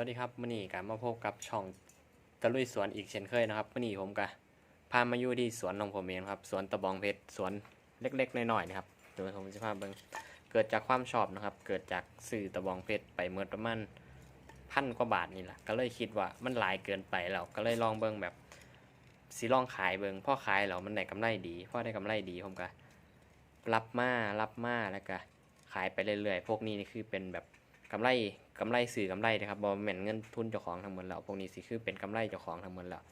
วัสดีครับมื่อนี้ก็มาพบกับช่องตะลุยสวนอีกเช่นเคยนะครับมื่อนี้ผมก็พามาอยู่ที่สวนของผมเองครับสวนตะบองเพชรสวนเล็กๆน้อยๆนะครับเดี๋ยวผมจะพาเบิ่งเกิดจากความชอบนะครับ เกิดจากสื่อตะบองเพชรไปเมื่อประมาณพันกว่าบาทนี่แหละก็เลยคิดว่ามันหลายเกินไปแล้วก็เลยลองเบิ่งแบบสิลองขายเบิ่งพ่อขายแล้วมันได้กำไรดีพ่อได้กำไรดีผมก็รับมารับมาแล้วก็ขายไปเรื่อยๆพวกนี้นี่คือเป็นแบบ กำไรกำไรสื่อกำไรนะครับบอแม่นเงินทุนเจ้าของทั้งหมดแล้วพวกนี้สิคือเป็นกำไรเจ้าของทั้งหมดแล้ว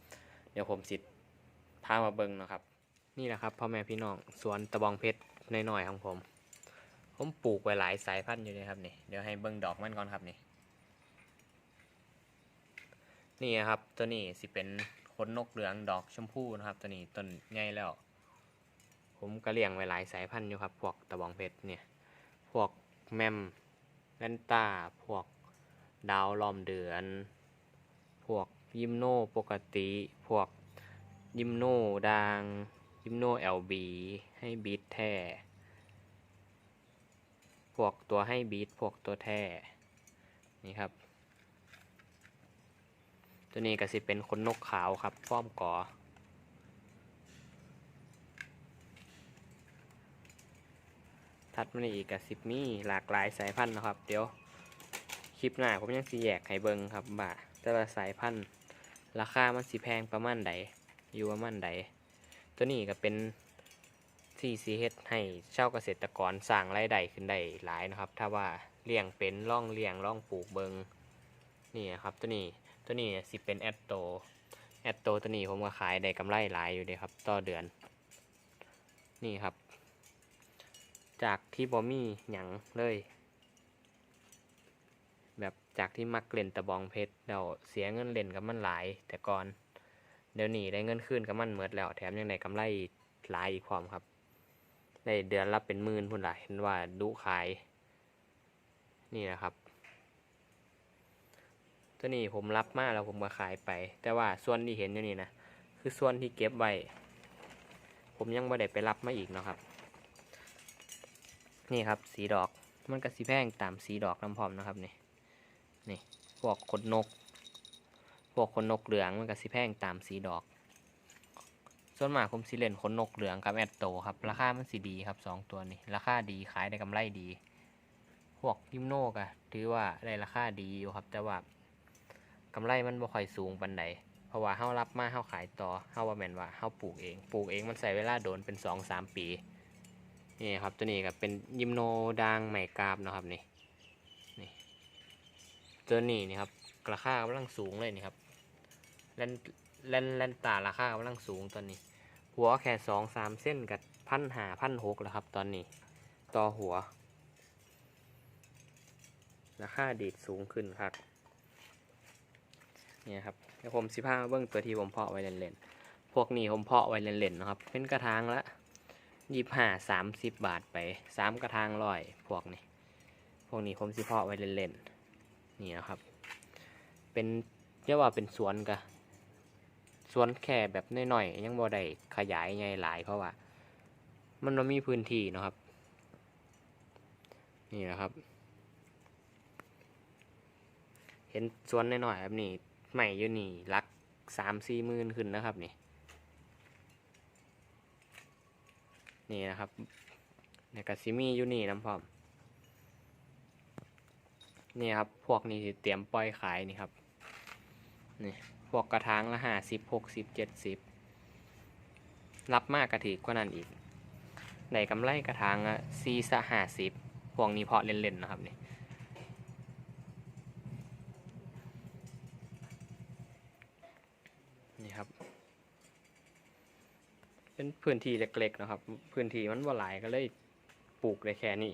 เดี๋ยวผมสิพามาเบิ่งนะครับ นี่แหละครับพ่อแม่พี่น้องสวนตะบองเพชรน้อยๆของผม ผมปลูกไว้หลายสายพันธุ์อยู่เลยครับนี่เดี๋ยวให้เบิ่งดอกมันก่อนครับนี่นี่ครับตัวนี้สิเป็นขนนกเหลืองดอกชมพูนะครับตัวนี้ต้นใหญ่แล้ว ผมก็เลี้ยงไว้หลายสายพันธุ์อยู่ครับพวกตะบองเพชรเนี่ยพวกแมม แลนตา พวกดาวล้อมเดือน พวกยิมโนปกติ พวกยิมโนด่างยิมโนเอลบีให้บีทแท้ พวกตัวให้บีทพวกตัวแท้ นี่ครับ ตัวนี้ก็สิเป็นขนนกขาวครับฟ้อมก่อ ถัดมาอีกกับสิบมีหลากหลายสายพันธุ์นะครับ เดี๋ยวคลิปหน้าผมยังสีแยกให้เบิงครับบ่าแต่ละสายพันธุ์ ราคามันสีแพงประมาณใดอยู่ประมาณใดตัวนี้ก็เป็นที่ซีเฮดให้เช่าเกษตรกรสร้างรายได้ขึ้นได้หลายนะครับ ถ้าว่าเลี้ยงเป็นล่องเลี้ยงล่องปลูกเบิงนี่นะครับตัวนี้ตัวนี้สิเป็นแอดโตแอดโตตัวนี้ผมก็ขายได้กำไรหลายอยู่เด้ครับ ต่อเดือน นี่ครับ จากที่บอมี่หยังเลย แบบจากที่มักเล่นตะบองเพชรเดี๋ยวเสียเงินเล่นกับมันหลาย แต่ก่อน เดี๋ยวนี้ได้เงินคืนกับมันเมิดแล้วแถมยังได้กำไรหลายอีกความครับ ได้เดือนละเป็นหมื่นพุ่นหลายเห็นว่าดุขาย นี่นะครับ ตัวนี้ผมรับมาแล้วผมก็ขายไป แต่ว่าส่วนที่เห็นอยู่นี่นะคือส่วนที่เก็บไว้ผมยังไม่ได้ไปรับมาอีกเนาะครับ นี่ครับสีดอกมันก็สีแพงตามสีดอกน้ำพร้อมนะครับนี่นี่พวกขนนก พวกขนนกเหลืองมันก็สีแพงตามสีดอก ส่วนมากผมสิเล่นขนนกเหลืองกับแอดโตครับราคามันสีดีครับสองตัวนี้ราคาดีขายได้กำไรดี พวกยิมโนก็ถือว่าได้ราคาดีอยู่ครับ แต่ว่ากำไรมันบ่ค่อยสูงปันใดเพราะว่าเฮารับมาเฮาขายต่อเฮาว่าแม่นว่าเฮาปลูกเองปลูกเองมันใช้เวลาโดนเป็นสองสามปี นี่ครับตัวนี้ก็เป็นยิมโนด่างไหมกราบนะครับนี่นี่ตัวนี้นี่ครับราคากำลังสูงเลยนี่ครับแลนแลนแลนตาราคากำลังสูงตอนนี้ หัวแค่สองสามเส้นกับพันหาพันหกแล้วครับ ตอนนี้ ต่อหัว ราคาดีดสูงขึ้นครับเนี่ยครับเดี๋ยวผมสิพามาเบิ้งตัวที่ผมเพาะไว้เล่นๆพวกนี้ผมเพาะไว้เล่นๆนะครับ เป็นกระถางละ ยี่ห้าสามสิบบาทไปสามกระทางร้อยพวกนี้ พวกนี้ผมสิเพาะไว้เล่นๆนี่นะครับ เป็นเรียกว่าเป็นสวนกะสวนแค่แบบน้อยๆยังบ่ได้ขยายใหญ่หลายเพราะว่า มันไม่มีพื้นที่นะครับ นี่นะครับ เห็นสวนน้อยๆแบบนี้ใหม่อยู่นี่รักสามสี่หมื่นขึ้นนะครับนี่ นี่นะครับในกาซิมีอยู่นี่น้ำพร้อมนี่ครับ พวกนี้เตรียมปล่อยขายนี่ครับ นี่ พวกกระถางละห้าสิบหกสิบเจ็ดสิบรับมากกระถีกว่านั้นอีกในกำไรกระถางอะสี่สห้าสิบพวกนี้เพาะเล่นๆนะครับนี่นี่ครับ เป็นพื้นที่เล็กๆนะครับ พื้นที่มันบ่หลายก็เลยปลูกได้แค่นี้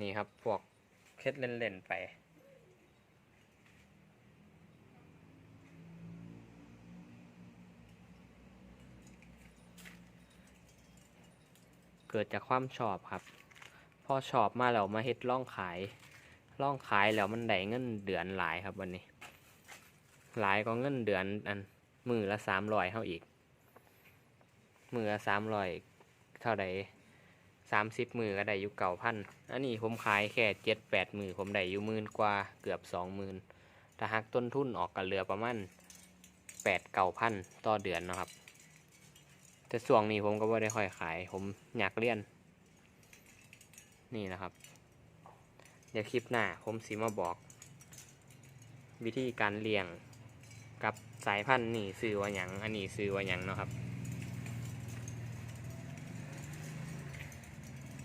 นี่ครับ พวกเคล็ดเล่นๆไป เกิดจากความชอบครับ พอชอบมาแล้วมาเฮ็ดล่องขาย ล่องขายแล้วมันได้เงินเดือนหลายครับวันนี้ หลายก็เงินเดือนอันมือละสามร้อยเท่าอีก มือละสามร้อยเท่าใดสามสิบมือก็ได้อยู่เก่าพันอันนี้ผมขายแค่เจ็ดแปดมือผมได้อยู่หมื่นกว่าเกือบสองหมื่นถ้าหักต้นทุนออกกันเหลือประมาณแปดเก่าพันต่อเดือนนะครับ แต่ส่วงนี้ผมก็ไม่ได้ค่อยขาย ผมอยากเรียน นี่นะครับ เดี๋ยวคลิปหน้าผมสิมาบอก วิธีการเลี้ยงกับสายพันธุ์นี่ซื้อว่าหยังอันนี้ซื้อว่าหยังเนาะครับ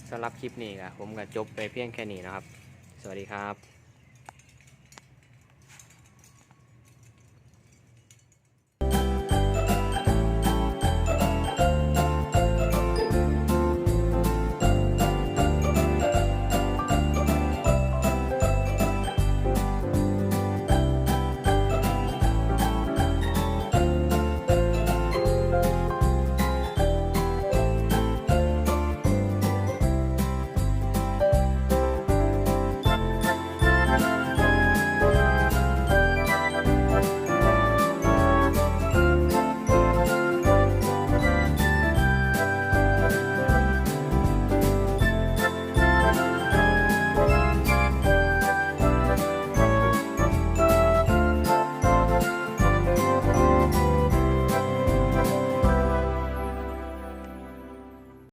สำหรับคลิปนี้ก็ผมก็จบไปเพียงแค่นี้นะครับ สวัสดีครับ